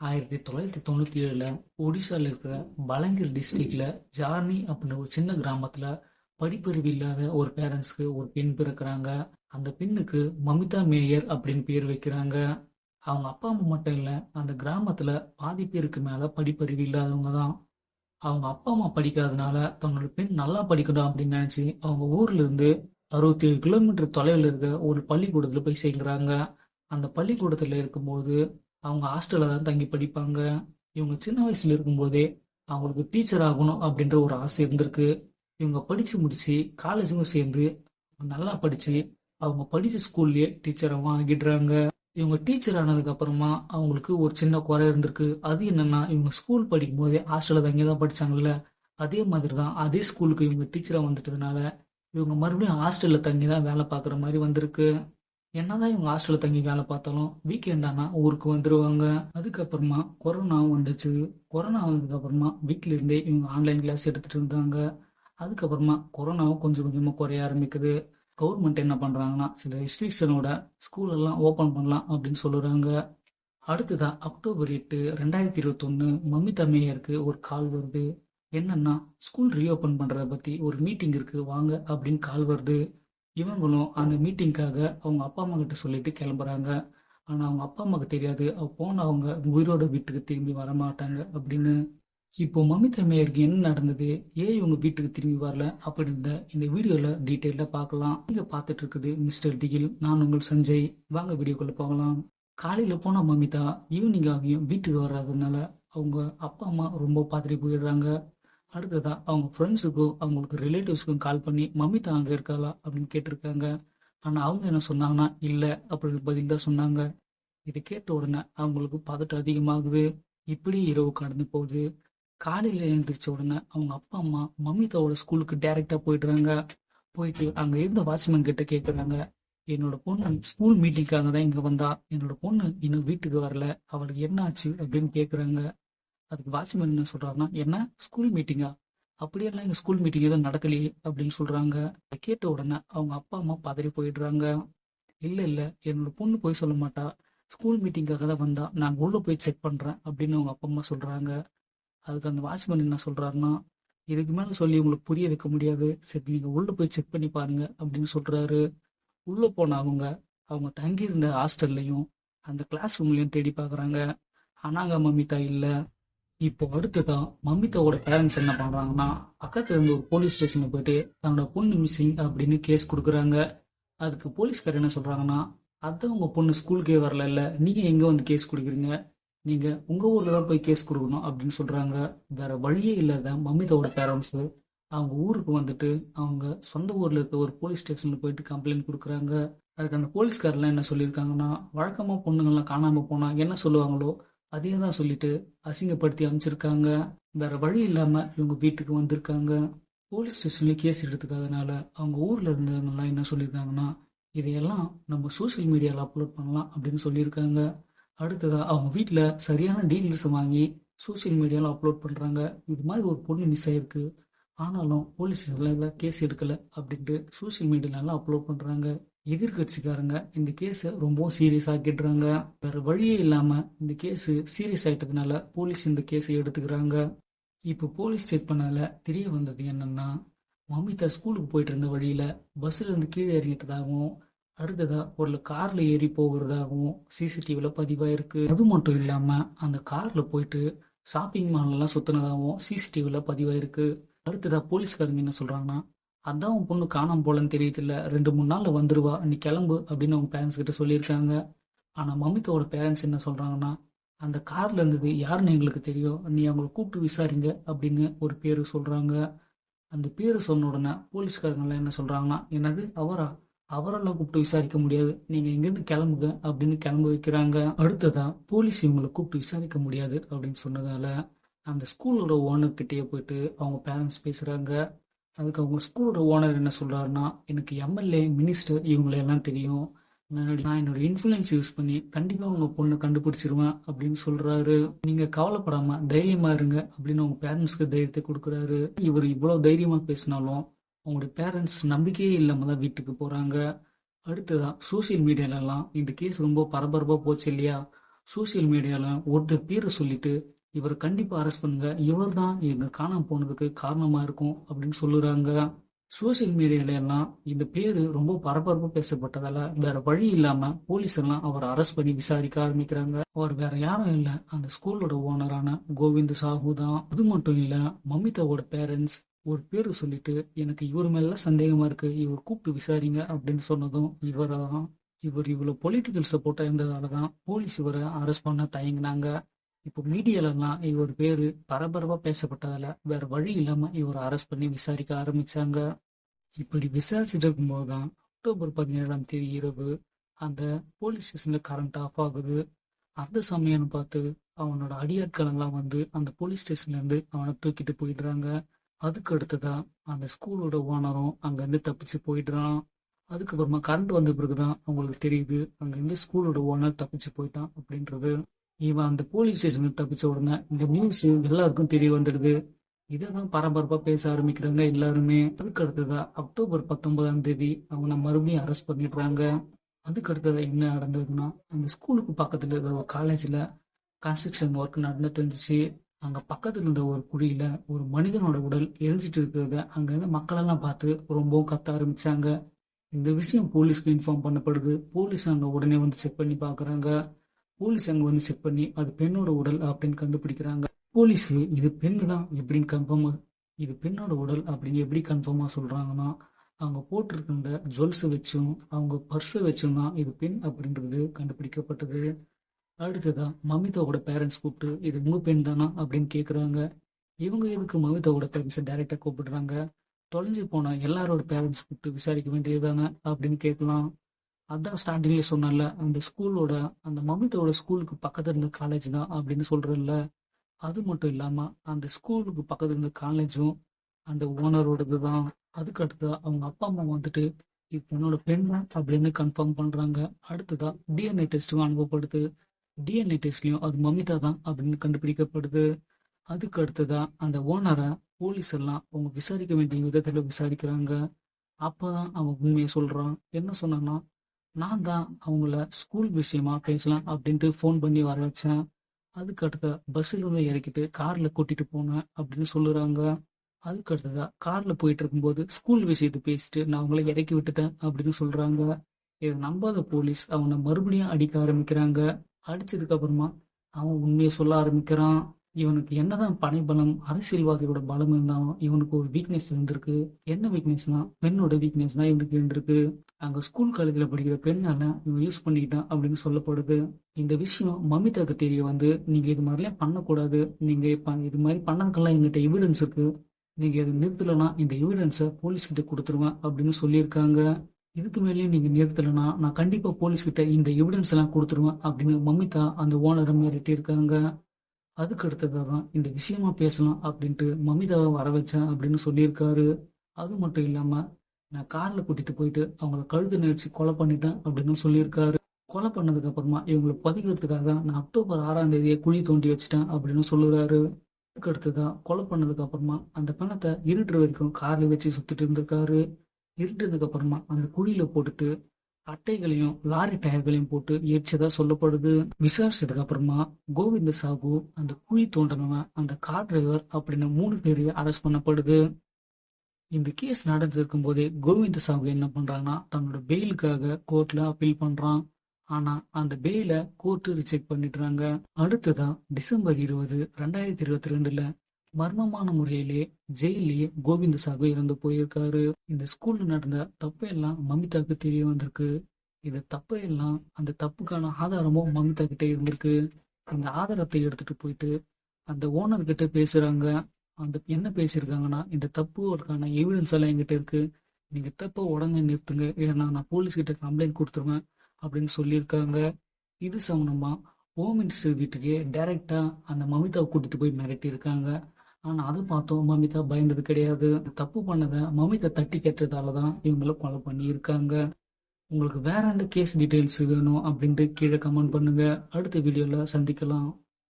ஆயிரத்தி தொள்ளாயிரத்தி தொண்ணூற்றி ஏழில் ஒடிசாவில் இருக்கிற பலங்கிர் டிஸ்ட்ரிக்டில் ஜார்னி அப்படின்ற ஒரு சின்ன கிராமத்தில் படிப்பறிவு இல்லாத ஒரு பேரண்ட்ஸ்க்கு ஒரு பெண் பிறக்கிறாங்க. அந்த பெண்ணுக்கு மமிதா மேயர் அப்படின்னு பேர் வைக்கிறாங்க. அவங்க அப்பா அம்மா மட்டும் இல்லை அந்த கிராமத்தில் பாதி பேருக்கு மேலே படிப்பறிவு இல்லாதவங்க தான். அவங்க அப்பா அம்மா படிக்காதனால தன்னோட பெண் நல்லா படிக்கணும் அப்படின்னு நினச்சி அவங்க ஊர்லேருந்து அறுபத்தி ஏழு கிலோமீட்டர் தொலைவில் இருக்க ஒரு பள்ளிக்கூடத்தில் போய் சேர்க்குறாங்க. அந்த பள்ளிக்கூடத்தில் இருக்கும்போது அவங்க ஹாஸ்டலில் தான் தங்கி படிப்பாங்க. இவங்க சின்ன வயசுல இருக்கும்போதே அவங்களுக்கு டீச்சர் ஆகணும் அப்படின்ற ஒரு ஆசை இருந்திருக்கு. இவங்க படித்து முடித்து காலேஜுக்கும் சேர்ந்து நல்லா படித்து அவங்க படித்த ஸ்கூல்லேயே டீச்சராக ஆகிடுறாங்க இவங்க டீச்சர் ஆனதுக்கு அப்புறமா அவங்களுக்கு ஒரு சின்ன குறை இருந்திருக்கு. அது என்னன்னா இவங்க ஸ்கூல் படிக்கும் போதே ஹாஸ்டலில் தங்கி தான் படிச்சாங்கல்ல. அதே மாதிரி தான் அதே ஸ்கூலுக்கு இவங்க டீச்சராக வந்துட்டதுனால இவங்க மறுபடியும் ஹாஸ்டலில் தங்கி தான் வேலை பார்க்குற மாதிரி வந்திருக்கு. என்னதான் இவங்க ஹாஸ்டலில் தங்கி வேலை பார்த்தாலும் வீக்கெண்ட் ஆனா ஊருக்கு வந்துடுவாங்க அதுக்கப்புறமா கொரோனா வந்துச்சு. கொரோனா வந்ததுக்கப்புறமா அப்புறமா இவங்க ஆன்லைன் கிளாஸ் எடுத்துகிட்டு இருந்தாங்க. அதுக்கப்புறமா கொரோனாவும் கொஞ்சம் கொஞ்சமாக குறைய ஆரம்பிக்குது. கவர்மெண்ட் என்ன பண்ணுறாங்கன்னா சில ரெஸ்ட்ரிக்ஷனோட ஸ்கூலெல்லாம் ஓப்பன் பண்ணலாம் அப்படின்னு சொல்லுறாங்க. அடுத்ததா அக்டோபர் எட்டு ரெண்டாயிரத்தி இருபத்தொன்னு மம்மி தமையருக்கு ஒரு கால் வருது. என்னன்னா ஸ்கூல் ரீஓப்பன் பண்ணுறத பற்றி ஒரு மீட்டிங் இருக்குது வாங்க அப்படின்னு கால் வருது. இவங்களும் அந்த மீட்டிங்க்காக அவங்க அப்பா அம்மா கிட்ட சொல்லிட்டு கிளம்புறாங்க. ஆனால் அவங்க அப்பா அம்மாவுக்கு தெரியாது. அவ போன அவங்க உயிரோட வீட்டுக்கு திரும்பி வர மாட்டாங்க அப்படின்னு. இப்போ மமிதா மேயருக்கு என்ன நடந்தது? ஏன் இவங்க வீட்டுக்கு திரும்பி வரல? அப்படின்ற இந்த வீடியோல டீட்டெயில பார்க்கலாம். நீங்க பார்த்துட்டு இருக்குது மிஸ்டர் டிகில் நான் உங்கள் சஞ்சய். வாங்க வீடியோக்குள்ள போகலாம். காலையில போன மமிதா ஈவினிங் ஆகியும் வீட்டுக்கு வர்றதுனால அவங்க அப்பா அம்மா ரொம்ப பார்த்துட்டு போயிடுறாங்க அடுத்ததா அவங்க ஃப்ரெண்ட்ஸுக்கும் அவங்களுக்கு ரிலேட்டிவ்ஸ்க்கும் கால் பண்ணி மமிதா அங்கே இருக்காளா? அப்படின்னு கேட்டிருக்காங்க. ஆனால் அவங்க என்ன சொன்னாங்கன்னா இல்லை அப்படின்னு பதில் தான் சொன்னாங்க. இதை கேட்ட உடனே அவங்களுக்கு பதட்டம் அதிகமாகுது. இப்படி இரவு கடந்து போகுது. காலையில் எழுந்திரிச்ச உடனே அவங்க அப்பா அம்மா மமிதாவோட ஸ்கூலுக்கு டைரெக்டாக போயிடுறாங்க. போயிட்டு அங்கே இருந்த வாட்ச்மேன் கிட்ட கேட்குறாங்க என்னோட பொண்ணு ஸ்கூல் மீட்டிங்காக தான் இங்கே வந்தா. என்னோட பொண்ணு இன்னும் வீட்டுக்கு வரல. அவளுக்கு என்ன ஆச்சு அப்படின்னு கேட்குறாங்க அதுக்கு வாட்ச்மேன் என்ன சொல்கிறாருன்னா என்ன? ஸ்கூல் மீட்டிங்கா அப்படியெல்லாம் எங்கள் ஸ்கூல் மீட்டிங் எதுவும் நடக்கலையே? அப்படின்னு சொல்கிறாங்க அதை கேட்ட உடனே அவங்க அப்பா அம்மா பதறி போயிடுறாங்க. இல்லை இல்லை. என்னோட பொண்ணு போய் சொல்ல மாட்டா. ஸ்கூல் மீட்டிங்காக தான் வந்தா. நாங்கள் உள்ளே போய் செக் பண்ணுறேன் அப்படின்னு அவங்க அப்பா அம்மா சொல்கிறாங்க அதுக்கு அந்த வாட்ச்மேன் என்ன சொல்கிறாருன்னா இதுக்கு மேலே சொல்லி உங்களுக்கு புரிய வைக்க முடியாது. சரி நீங்கள் உள்ளே போய் செக் பண்ணி பாருங்க. அப்படின்னு சொல்கிறாரு உள்ளே போன அவங்க அவங்க தங்கியிருந்த ஹாஸ்டல்லையும் அந்த கிளாஸ் ரூம்லையும் தேடி பார்க்குறாங்க. ஆனாங்க மம்மிதா இல்லை. இப்போ அடுத்ததான் மம்மிதாவோட பேரண்ட்ஸ் என்ன பண்றாங்கன்னா பக்கத்துல இருந்து ஒரு போலீஸ் ஸ்டேஷனுக்கு போயிட்டு தன்னோட பொண்ணு மிஸ்ஸிங் அப்படின்னு கேஸ் கொடுக்குறாங்க. அதுக்கு போலீஸ்கார் என்ன சொல்றாங்கன்னா அதான் உங்க பொண்ணு ஸ்கூலுக்கே வரல இல்ல. நீங்க எங்க வந்து கேஸ் கொடுக்குறீங்க? நீங்க உங்க ஊர்ல தான் போய் கேஸ் கொடுக்கணும் அப்படின்னு சொல்றாங்க. வேற வழியே இல்லாத மம்மிதாவோட பேரண்ட்ஸ் அவங்க ஊருக்கு வந்துட்டு அவங்க சொந்த ஊர்ல இருக்க ஒரு போலீஸ் ஸ்டேஷன்ல போயிட்டு கம்ப்ளைண்ட் கொடுக்குறாங்க. அதுக்கு அந்த போலீஸ்காரெல்லாம் என்ன சொல்லியிருக்காங்கன்னா வழக்கமா பொண்ணுங்கள்லாம் காணாம போனா என்ன சொல்லுவாங்களோ அதே தான் சொல்லிட்டு அசிங்கப்படுத்தி அமைச்சிருக்காங்க. வேற வழி இல்லாம இவங்க வீட்டுக்கு வந்திருக்காங்க. போலீஸ் ஸ்டேஷன்ல கேஸ் எடுத்துக்காதனால அவங்க ஊர்ல இருந்தவங்கலாம் என்ன சொல்லியிருக்காங்கன்னா இதையெல்லாம் நம்ம சோஷியல் மீடியாவில் அப்லோட் பண்ணலாம் அப்படின்னு சொல்லியிருக்காங்க. அடுத்ததா அவங்க வீட்டில் சரியான டீட்டெயில்ஸ் வாங்கி சோஷியல் மீடியாவில் அப்லோட் பண்ணுறாங்க இது மாதிரி ஒரு பொண்ணு மிஸ் ஆயிருக்கு. ஆனாலும் போலீஸ் கேஸ் எடுக்கலை அப்படின்ட்டு சோஷியல் மீடியாலலாம் அப்லோட் பண்ணுறாங்க எதிர்கட்சிக்காரங்க இந்த கேஸை ரொம்பவும் சீரியஸ் ஆக்கிடுறாங்க வேற வழியே இல்லாமல் இந்த கேஸு சீரியஸ் ஆகிட்டதுனால போலீஸ் இந்த கேஸை எடுத்துக்கிறாங்க. இப்போ போலீஸ் செக் பண்ணால தெரிய வந்தது என்னன்னா மமிதா ஸ்கூலுக்கு போயிட்டு இருந்த வழியில் பஸ்ஸில் இருந்து கீழே இறங்கிட்டதாகவும் அடுத்ததாக ஒரு காரில் ஏறி போகிறதாகவும் சிசிடிவியில் பதிவாயிருக்கு. அது மட்டும் இல்லாமல் அந்த காரில் போயிட்டு ஷாப்பிங் மால்லாம் சுற்றினதாகவும் சுத்தினதாகவும் பதிவாயிருக்கு. அடுத்ததாக போலீஸ்காரங்க என்ன சொல்கிறாங்கன்னா அதான் உன் பொண்ணு காணாம போலன்னு தெரியுதுல்ல. ரெண்டு மூணு நாள்ல வந்துருவா. நீ கிளம்பு அப்படின்னு அவங்க பேரண்ட்ஸ் கிட்ட சொல்லியிருக்காங்க. ஆனா மமிதாவோட பேரண்ட்ஸ் என்ன சொல்றாங்கன்னா அந்த கார்ல இருந்தது யாருன்னு எங்களுக்கு தெரியும். நீ அவங்களை கூப்பிட்டு விசாரிங்க அப்படின்னு ஒரு பேரு சொல்றாங்க. அந்த பேரு சொன்ன உடனே போலீஸ்காரங்களாம் என்ன சொல்றாங்கன்னா என்னது அவரா? அவரெல்லாம் கூப்பிட்டு விசாரிக்க முடியாது. நீங்க இங்கேருந்து கிளம்புங்க அப்படின்னு கிளம்ப வைக்கிறாங்க. அடுத்ததா போலீஸ் இவங்களை கூப்பிட்டு விசாரிக்க முடியாது அப்படின்னு சொன்னதால அந்த ஸ்கூலோட ஓனர் கிட்டேயே போயிட்டு அவங்க பேரண்ட்ஸ் பேசுறாங்க. அதுக்கு அவங்க ஸ்கூலோட ஓனர் என்ன சொல்கிறாருன்னா எனக்கு எம்எல்ஏ மினிஸ்டர் இவங்களையெல்லாம் தெரியும். நான் நான் என்னோட இன்ஃப்ளூயன்ஸ் யூஸ் பண்ணி கண்டிப்பாக உங்கள் பொண்ணை கண்டுபிடிச்சிருவேன் அப்படின்னு சொல்கிறாரு நீங்கள் கவலைப்படாமல் தைரியமாக இருங்க அப்படின்னு அவங்க பேரண்ட்ஸ்க்கு தைரியத்தை கொடுக்குறாரு. இவர் இவ்வளோ தைரியமாக பேசினாலும் அவங்களுடைய பேரண்ட்ஸ் நம்பிக்கையே இல்லாமல் தான் வீட்டுக்கு போகிறாங்க அடுத்ததான் சோசியல் மீடியாலலாம் இந்த கேஸ் ரொம்ப பரபரப்பாக போச்சு இல்லையா? சோசியல் மீடியாவில் ஒருத்தர் பேரை சொல்லிட்டு இவர் கண்டிப்பா அரெஸ்ட் பண்ணுங்க. இவர் தான் எங்க காணாம போனதுக்கு காரணமா இருக்கும் அப்படின்னு சொல்லுறாங்க. சோசியல் மீடியால எல்லாம் இந்த பேரு ரொம்ப பரபரப்பு பேசப்பட்டதால வேற வழி இல்லாம போலீஸ் எல்லாம் அவரை அரெஸ்ட் பண்ணி விசாரிக்க ஆரம்பிக்கிறாங்க. அவர் வேற யாரும் இல்ல. அந்த ஸ்கூலோட ஓனரான கோவிந்த் சாஹூ தான். அது மட்டும் இல்ல மமிதாவோட பேரண்ட்ஸ் ஒரு பேரு சொல்லிட்டு எனக்கு இவர் மேல சந்தேகமா இருக்கு. இவர் கூப்பிட்டு விசாரிங்க அப்படின்னு சொன்னதும் இவர்தான். இவர் இவ்வளவு பொலிட்டிக்கல் சப்போர்ட்டா இருந்ததால தான் போலீஸ் இவரை அரெஸ்ட் பண்ண தயங்கினாங்க. இப்போ மீடியாலலாம் இவர் பேரு பரபரப்பா பேசப்பட்டதால வேற வழி இல்லாம இவரை அரெஸ்ட் பண்ணி விசாரிக்க ஆரம்பிச்சாங்க. இப்படி விசாரிச்சுட்டு இருக்கும்போது தான் அக்டோபர் பதினேழாம் தேதி இரவு அந்த போலீஸ் ஸ்டேஷன்ல கரண்ட் ஆஃப் ஆகுது. அந்த சமயம்னு பார்த்து அவனோட அடியாட்களெல்லாம் வந்து அந்த போலீஸ் ஸ்டேஷன்ல இருந்து அவனை தூக்கிட்டு போயிடுறாங்க. அதுக்கு அடுத்ததா அந்த ஸ்கூலோட ஓனரும் அங்கேருந்து தப்பிச்சு போயிடுறான். அதுக்கப்புறமா கரண்ட் வந்த பிறகுதான் அவங்களுக்கு தெரியுது அங்கேருந்து ஸ்கூலோட ஓனர் தப்பிச்சு போயிட்டான் அப்படின்றது. இவன் அந்த போலீஸ் ஸ்டேஷனுக்கு தப்பிச்ச உடனே இந்த நியூஸ் எல்லாருக்கும் தெரிய வந்துடுது. இதை தான் பரபரப்பா பேச ஆரம்பிக்கிறாங்க எல்லாருமே. அதுக்கு அடுத்ததா அக்டோபர் பத்தொன்பதாம் தேதி அவனை மறுபடியும் அரெஸ்ட் பண்ணிடுறாங்க. அதுக்கு அடுத்ததா என்ன நடந்ததுன்னா அந்த ஸ்கூலுக்கு பக்கத்துல இருக்கிற ஒரு காலேஜ்ல கன்ஸ்ட்ரக்ஷன் ஒர்க் நடந்துட்டு இருந்துச்சு. அங்க பக்கத்துல இருந்த ஒரு குழியில ஒரு மனிதனோட உடல் எரிஞ்சிட்டு இருக்கிறத அங்க இருந்த பார்த்து ரொம்பவும் கத்த ஆரம்பிச்சாங்க. இந்த விஷயம் போலீஸ்க்கு இன்ஃபார்ம் பண்ணப்படுது. போலீஸ் அங்க உடனே வந்து செக் பண்ணி பாக்குறாங்க போலீஸ் அங்க வந்து செக் பண்ணி அது பெண்ணோட உடல் அப்படின்னு கண்டுபிடிக்கிறாங்க. போலீஸ் இது பெண்ணு தான் எப்படின்னு கன்ஃபார்மா இது பெண்ணோட உடல் அப்படின்னு எப்படி கன்ஃபார்மா சொல்றாங்கன்னா அவங்க போட்டிருக்கின்ற ஜுவல்ஸை வச்சும் அவங்க பர்ஸை வச்சும் தான் இது பெண் அப்படின்றது கண்டுபிடிக்கப்பட்டது. அடுத்ததா மமிதாவோட பேரண்ட்ஸ் கூப்பிட்டு இது உங்க பெண் தானா அப்படின்னு கேக்குறாங்க. இவங்க எதுக்கு மமிதாவோட பேரண்ட்ஸை டைரக்டா கூப்பிடுறாங்க? தொலைஞ்சு போன எல்லாரோட பேரண்ட்ஸ் கூப்பிட்டு விசாரிக்க வேண்டியது தானே அப்படின்னு கேட்கலாம். அதான் ஸ்டார்டிங்ல சொன்னல அந்த ஸ்கூலோட அந்த மமிதாவோட ஸ்கூலுக்கு பக்கத்துல இருந்த காலேஜ் தான் அப்படின்னு சொல்றேன்ல. அது மட்டும் இல்லாம அந்த ஸ்கூலுக்கு பக்கத்துல இருந்த காலேஜும் அந்த ஓனரோடது தான். அதுக்கு அடுத்ததா அவங்க அப்பா அம்மா வந்துட்டு இது என்னோட பெண் தான் அப்படின்னு கன்ஃபார்ம் பண்றாங்க. அடுத்ததா டிஎன்ஏ டெஸ்ட்டும் அனுப்பப்படுது. டிஎன்ஏ டெஸ்ட்லயும் அது மமிதா தான் அப்படின்னு கண்டுபிடிக்கப்படுது. அதுக்கு அடுத்ததா அந்த ஓனரை போலீஸ் எல்லாம் அவங்க விசாரிக்க வேண்டிய விதத்துல விசாரிக்கிறாங்க. அப்பதான் அவன் உண்மையை சொல்றான். என்ன சொன்னான்னா நான் தான் அவங்கள ஸ்கூல் விஷயமா பேசலாம் அப்படின்ட்டு ஃபோன் பண்ணி வர வச்சேன். அதுக்கு அடுத்த பஸ்ஸில் வந்து இறக்கிட்டு காரில் கூட்டிட்டு போனேன் அப்படின்னு சொல்லுறாங்க. அதுக்கு அடுத்ததா கார்ல போயிட்டு இருக்கும்போது ஸ்கூல் விஷயத்தை பேசிட்டு நான் அவங்கள இறக்கி விட்டுட்டேன் அப்படின்னு சொல்றாங்க. இதை நம்பாத போலீஸ் அவனை மறுபடியும் அடிக்க ஆரம்பிக்கிறாங்க. அடிச்சதுக்கு அப்புறமா அவன் உண்மையை சொல்ல ஆரம்பிக்கிறான். இவனுக்கு என்னதான் பனைபலம் அரசியல்வாதியோட பலம் இருந்தாலும் இவனுக்கு ஒரு வீக்னஸ் இருந்திருக்கு. என்ன வீக்னஸ்னா பெண்ணோட வீக்னஸ் தான் இவனுக்கு இருந்திருக்கு. அங்க ஸ்கூல் காலேஜ்ல படிக்கிற பெண்ணால இவன் யூஸ் பண்ணிக்கிட்டான் அப்படின்னு சொல்லப்படுது. இந்த விஷயம் மமிதாக்கு தெரிய வந்து நீங்க இது மாதிரிலாம் பண்ணக்கூடாது. நீங்க இது மாதிரி பண்ணதுக்கெல்லாம் எங்கிட்ட எவிடன்ஸ் இருக்கு. நீங்க இதை நிறுத்தலைன்னா இந்த எவிடன்ஸை போலீஸ் கிட்ட கொடுத்துருவேன் அப்படின்னு சொல்லியிருக்காங்க. இதுக்கு மேலேயும் நீங்க நிறுத்தலைன்னா நான் கண்டிப்பா போலீஸ் கிட்ட இந்த எவிடன்ஸ் எல்லாம் கொடுத்துருவேன் அப்படின்னு மமிதா அந்த ஓனரை மிரட்டி இருக்காங்க அதுக்கு அடுத்ததாக தான் இந்த விஷயமா பேசலாம் அப்படின்ட்டு மமிதாவை வர வச்சேன் அப்படின்னு சொல்லியிருக்காரு. அது மட்டும் இல்லாம நான் கார்ல கூட்டிட்டு போயிட்டு அவங்கள கழுத்து நிகழ்ச்சி கொலை பண்ணிட்டேன் அப்படின்னு சொல்லியிருக்காரு. கொலை பண்ணதுக்கு அப்புறமா இவங்களை பதிக்கிறதுக்காக நான் அக்டோபர் ஆறாம் தேதியை குழி தோண்டி வச்சுட்டேன் அப்படின்னு சொல்லுறாரு. அதுக்கு அடுத்ததான் கொலை பண்ணதுக்கு அப்புறமா அந்த பணத்தை இருட்டுற வரைக்கும் கார்ல வச்சு சுத்திட்டு இருந்திருக்காரு. இருட்டுறதுக்கு அப்புறமா அந்த குழியில போட்டுட்டு அட்டைகளையும் லாரி டயர்களையும் போட்டு எரிச்சதா சொல்லப்படுது. விசாரிச்சதுக்கு அப்புறமா கோவிந்த சாகு அந்த குழி தோண்டனவன் அந்த கார் டிரைவர் அப்படின்னு மூணு பேரையும் அரெஸ்ட் பண்ணப்படுது. இந்த கேஸ் நடந்திருக்கும் போதே கோவிந்த சாகு என்ன பண்றாங்கன்னா தன்னோட பெயிலுக்காக கோர்ட்ல அப்பீல் பண்றான். ஆனா அந்த பெயில கோர்ட்டு ரிஜெக்ட் பண்ணிடுறாங்க. அடுத்ததான் டிசம்பர் இருபது ரெண்டாயிரத்தி இருபத்தி ரெண்டுல மர்மமான முறையிலே ஜெயிலே கோவிந்தசாக இறந்து போயிருக்காரு. இந்த ஸ்கூல்ல நடந்த தப்பையெல்லாம் மமிதாக்கு தெரிய வந்திருக்கு. இந்த தப்பையெல்லாம் அந்த தப்புக்கான ஆதாரமும் மமிதா கிட்டே இருந்திருக்கு. இந்த ஆதாரத்தை எடுத்துட்டு போயிட்டு அந்த ஓனர் கிட்ட பேசுறாங்க. அந்த என்ன பேசியிருக்காங்கன்னா இந்த தப்புக்கான எவிடன்ஸ் எல்லாம் என்கிட்ட இருக்கு. நீங்க தப்ப உடனே நிறுத்துங்க. இல்லைன்னா நான் போலீஸ் கிட்ட கம்ப்ளைண்ட் கொடுத்துருவேன் அப்படின்னு சொல்லியிருக்காங்க. இது சம்பந்தமா ஹோம் மினிஸ்டர் வீட்டுக்கு டைரக்டா அந்த மமிதாவை கூட்டிட்டு போய் மிரட்டி இருக்காங்க ஆனா அதை பார்த்தோம் மமிதா பயந்தது கிடையாது. தப்பு பண்ணதை மமிதா தட்டி கேட்டதாலதான் இவங்கள கொலை பண்ணி இருக்காங்க உங்களுக்கு வேற எந்த கேஸ் டீட்டெயில்ஸ் வேணும் அப்படின்ட்டு கீழே கமெண்ட் பண்ணுங்க. அடுத்த வீடியோல சந்திக்கலாம்.